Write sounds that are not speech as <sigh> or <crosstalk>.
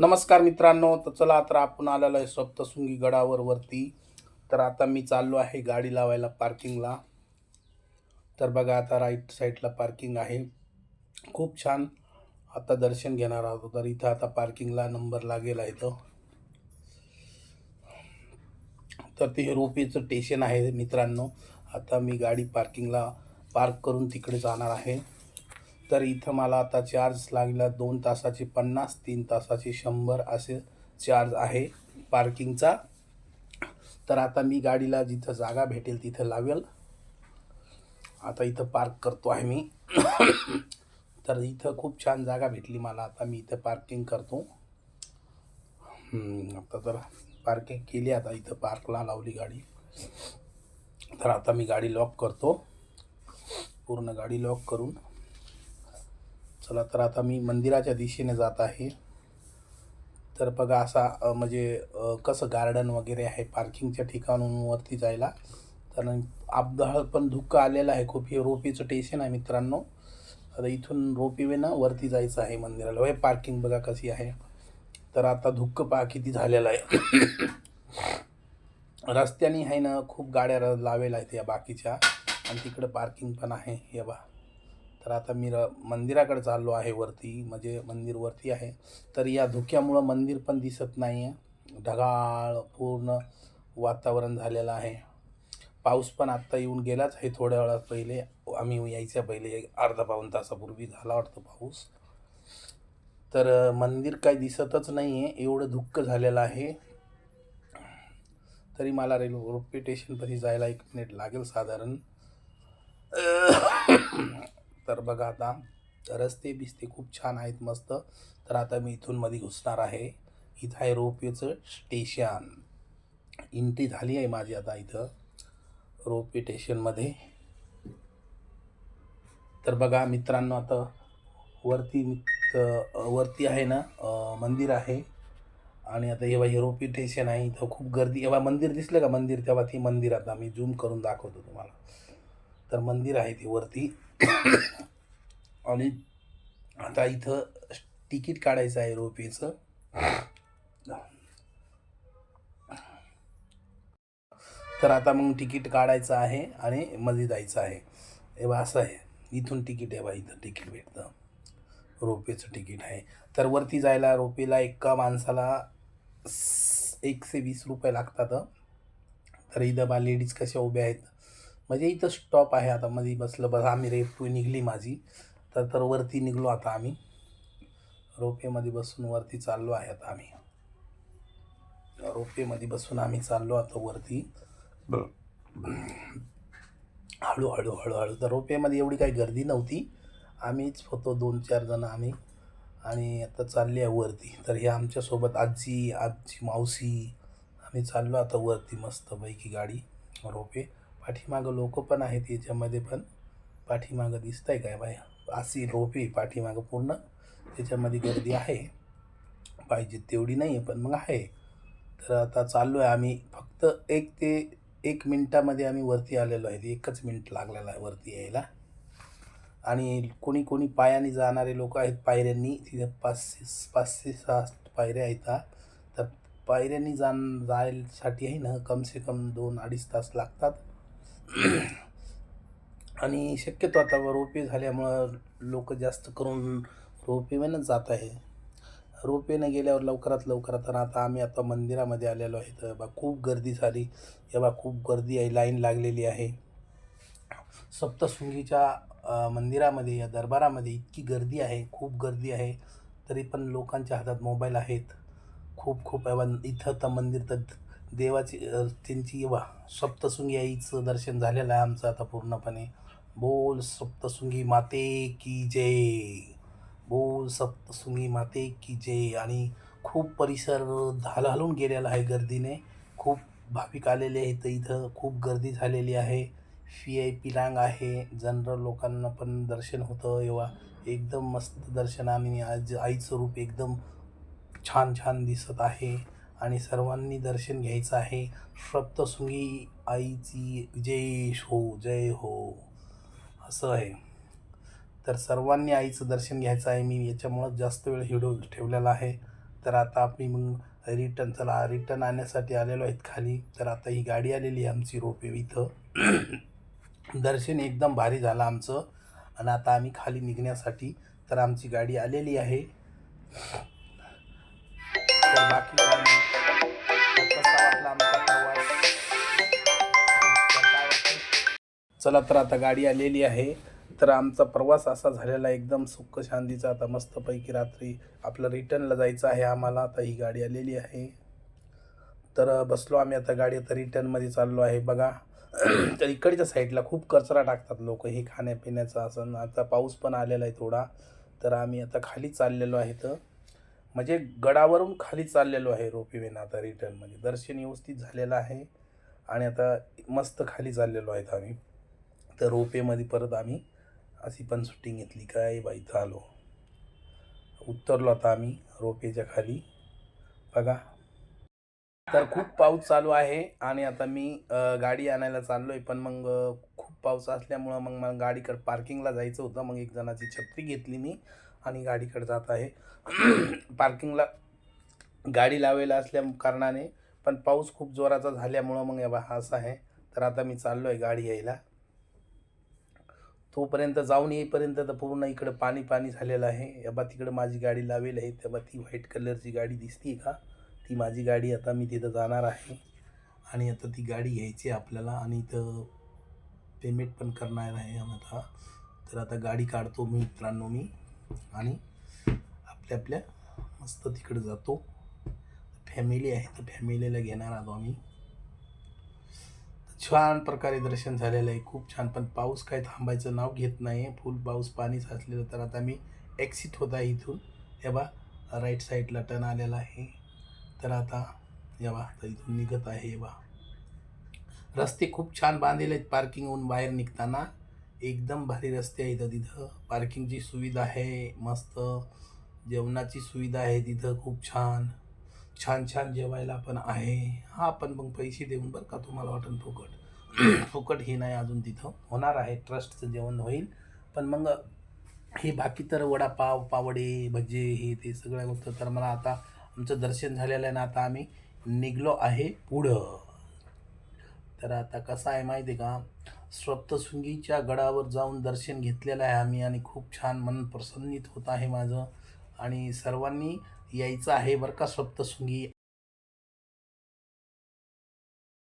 नमस्कार मित्रांनो तर चला आता आपण आलेलो आहे सप्तशृंगी गडावर वरती. तर आता मी चाललो आहे गाडी लावायला पार्किंगला तर बघा आता राईट साईडला पार्किंग आहे. खूप छान आता दर्शन घेणार आहोत. तर इथं आता पार्किंगला नंबर लागेल आहे तो. तर ते रोपीचं स्टेशन आहे मित्रांनो. आता मी गाडी पार्किंगला पार्क करून तिकडे जाणार आहे. तर इथं मला आता चार्ज लागला दोन तासाचे पन्नास तीन तासाचे शंभर असे चार्ज आहे पार्किंगचा. तर आता मी गाडीला जिथं जागा भेटेल तिथं लावेल. आता इथं पार्क करतो आहे मी. तर इथं खूप छान जागा भेटली मला. आता मी इथं पार्किंग करतो. आता तर पार्किंग केली आता इथं पार्कला लावली गाडी. तर आता मी गाडी लॉक करतो. पूर्ण गाडी लॉक करून. चला तर आता मी मंदिराच्या दिशेने जात आहे. तर बघा असा म्हणजे कसं गार्डन वगैरे आहे पार्किंगच्या ठिकाणांवरती जायला. तर अपघात पण धुक्क आलेलं आहे खूप. हे रोपीचं टेशन आहे मित्रांनो. आता इथून रोपीवेनं वरती जायचं आहे मंदिराला. वय पार्किंग बघा कशी आहे. तर आता धुक्क पहा किती झालेलं आहे. <coughs> रस्त्याने आहे ना खूप गाड्या र- लावेल आहेत या बाकीच्या. आणि तिकडं पार्किंग पण आहे. हे बा तर आता मी र मंदिराकडे चाललो आहे वरती म्हणजे मंदिर वरती आहे. तर या धुक्यामुळं मंदिर पण दिसत नाही आहे ढगाळ पूर्ण वातावरण झालेलं आहे. पाऊस पण आत्ता येऊन गेलाच आहे थोड्या वेळा पहिले. आम्ही यायच्या पहिले एक अर्धा पाऊण तासापूर्वी झाला वाटतं पाऊस. तर मंदिर काही दिसतच नाही आहे एवढं धुक्क झालेलं आहे. तरी मला रेल्वे रोपवे स्टेशनपाशी जायला एक मिनिट लागेल साधारण. तर बघा आता रस्ते बिस्ते खूप छान आहेत मस्त. तर आता मी इथून मध्ये घुसणार आहे. इथं आहे रोपवेचं स्टेशन. एंट्री झाली आहे माझी आता इथं. रोपवे स्टेशनमध्ये. तर बघा मित्रांनो आता वरती वरती आहे ना मंदिर आहे. आणि आता हे हे रोपी स्टेशन आहे. इथं खूप गर्दी एव्हा मंदिर दिसलं का मंदिर? तेव्हा ती मंदिर आता मी झूम करून दाखवतो तुम्हाला. तर मंदिर आहे ते वरती. आणि आता इथं तिकीट काढायचं आहे रोपेचं तर आता मग तिकीट काढायचं आहे आणि मध्ये जायचं आहे. एव्हा असं आहे. इथून तिकीट आहे बा इथं तिकीट भेटतं. रोपेचं तिकीट आहे. तर वरती जायला रोपेला एका माणसाला एकशे वीस रुपये लागतात. तर इथं बा लेडीज कशा उभ्या आहेत? म्हणजे इथं स्टॉप आहे आता. मध्ये बसलं बस आम्ही रेप निघली माझी. तर तर वरती निघलो आता आम्ही. रोपेमध्ये बसून वरती चाललो आहे आता आम्ही. रोपेमध्ये बसून आम्ही चाललो आता वरती. हळू हळू हळू हळू तर रोपेमध्ये एवढी काही गर्दी नव्हती. आम्हीच होतो दोन चार जण आम्ही. आणि आता चालले आहे वरती. तर हे आमच्यासोबत आजी आजी मावशी. आम्ही चाललो आता वरती मस्तपैकी गाडी रोपे पाठीमागं लोक पण आहेत याच्यामध्ये पण. पाठीमागं दिसत आहे काय बाय? अशी रोपे पाठीमागं पूर्ण त्याच्यामध्ये गर्दी आहे. पाहिजे तेवढी नाही आहे पण मग आहे. तर आता चाललो आहे आम्ही. फक्त एक ते एक मिनटामध्ये आम्ही वरती आलेलो आहे. एकच मिनिट लागलेला आहे वरती यायला. आणि कोणी कोणी पायाने जाणारे लोक आहेत पायऱ्यांनी. तिथे पाचशे पाचशे सहा पायऱ्या आहेत तर पायऱ्यांनी जाण जायसाठी आहे ना कमसे कम दोन अडीच तास लागतात. <clears throat> आणि शक्यतो आता रोपे झाल्यामुळं लोक जास्त करून रोपेवेनंच जात आहे. रोपेनं गेल्यावर लवकरात लवकर तर आता आम्ही आता मंदिरामध्ये आलेलो आहे तर बा खूप गर्दी झाली. बा खूप गर्दी आहे लाईन लागलेली आहे. सप्तशृंगीच्या मंदिरामध्ये या दरबारामध्ये इतकी गर्दी आहे खूप गर्दी आहे तरी पण लोकांच्या हातात मोबाईल आहेत. खूप खूप एव्हा इथं तर मंदिर तर देवाची त्यांची वा सप्तशृंगी आईचं दर्शन झालेलं आहे आमचं आता पूर्णपणे. बोल सप्तशृंगी माते की जय. बोल सप्तशृंगी माते की जय. आणि खूप परिसर हलहलून गेलेला आहे गर्दीने. खूप भाविक आलेले आहेत इथं. खूप गर्दी झालेली आहे. फी आय पी रांग आहे. जनरल लोकांना पण दर्शन होतं. एव्हा एकदम मस्त दर्शन आणि आज आईचं रूप एकदम छान छान दिसत आहे. आणि सर्वांनी दर्शन घ्यायचं आहे. सप्तशृंगी आईची जय हो जय हो. असं आहे. तर सर्वांनी आईचं दर्शन घ्यायचं आहे. मी याच्यामुळं जास्त वेळ हिडो ठेवलेला आहे. तर आता आम्ही मग रिटर्न चला रिटर्न आणण्यासाठी आलेलो आहेत खाली. तर आता ही गाडी आलेली आहे आमची रोपे इथं. दर्शन एकदम भारी झालं आमचं. आणि आता आम्ही खाली निघण्यासाठी तर आमची गाडी आलेली आहे. तर बाकी कसा वाटला आमचा प्रवास. चला तर आता गाडी आलेली आहे. तर आमचा प्रवास असा झालेला एकदम सुख शांतीचा. आता मस्तपैकी रात्री आपलं रिटर्नला जायचं आहे आम्हाला. आता ही गाडी आलेली आहे. तर बसलो आम्ही आता गाडी आता रिटर्नमध्ये चाललो आहे. बघा <clears throat> तर इकडच्या साईडला खूप कचरा टाकतात लोक हे खाण्यापिण्याचं असं. आता पाऊस पण आलेला आहे थोडा. तर आम्ही आता खाली चाललेलो आहे तर म्हणजे गडावरून खाली चाललेलो आहे रोपवेनं आता रिटर्न म्हणजे. दर्शन व्यवस्थित झालेलं आहे. आणि आता मस्त खाली चाललेलो आहेत आम्ही. तर रोपेमध्ये परत आम्ही अशी पण सुट्टी घेतली. काय बाई इथं आलो उतरलो आता आम्ही रोपेच्या खाली. बघा. तर खूप पाऊस चालू आहे आणि आता मी गाडी आणायला चाललो आहे पण मग खूप पाऊस असल्यामुळं मग मला गाडीकडे पार्किंगला जायचं होतं. मग एक जणाची छत्री घेतली मी. आणि गाडीकडे जात आहे. <clears throat> पार्किंगला गाडी लावायला असल्या कारणाने पण पाऊस खूप जोराचा झाल्यामुळं मग या हा असं आहे. तर आता मी चाललो आहे गाडी यायला. तोपर्यंत जाऊन येईपर्यंत तर पूर्ण इकडं पाणी पाणी झालेलं आहे. या बा तिकडं माझी गाडी लावेल आहे. तेव्हा ती व्हाईट कलरची गाडी दिसती का? ती माझी गाडी आता मी तिथं जाणार आहे. आणि आता ती गाडी घ्यायची आहे आपल्याला आणि इथं पेमेंट पण करणार आहे आता. तर आता गाडी काढतो मी मित्रांनो मी. आणि आपल्या आपल्या मस्त तिकडे जातो. फॅमिली आहे तर फॅमिलीला घेणार आहोत आम्ही. छान प्रकारे दर्शन झालेलं आहे खूप छान. पण पाऊस काय थांबायचं नाव घेत नाही फुल पाऊस पाणी साचलेलं. तर आता मी एक्सिट होत आहे इथून. तेव्हा राईट साईडला टर्न आलेला आहे. तर आता या बा तर इथून निघत आहे हे बा रस्ते खूप छान बांधलेले आहेत पार्किंगहून बाहेर निघताना. एकदम भारी रस्ते आहेत तिथं. पार्किंगची सुविधा आहे मस्त. जेवणाची सुविधा आहे तिथं खूप छान. छान छान जेवायला पण आहे. हा पण मग पैसे देऊन बरं का तुम्हाला वाटेल फुकट. <clears throat> फुकट हे नाही अजून तिथं. होणार आहे ट्रस्टचं जेवण होईल. पण मग हे बाकी तर वडापाव पावडे भजे हे ते सगळ्या गोष्ट. तर मला आता आमचं दर्शन झालेलं आहे ना आता आम्ही निघलो आहे पुढं. तर आता कसं आहे माहिती आहे का? सप्तशृंगीच्या गडावर जाऊन दर्शन घेतलेलं आहे आम्ही आणि खूप छान मन प्रसन्नित होत आहे माझं. आणि सर्वांनी यायचं आहे बरं का सप्तशृंगी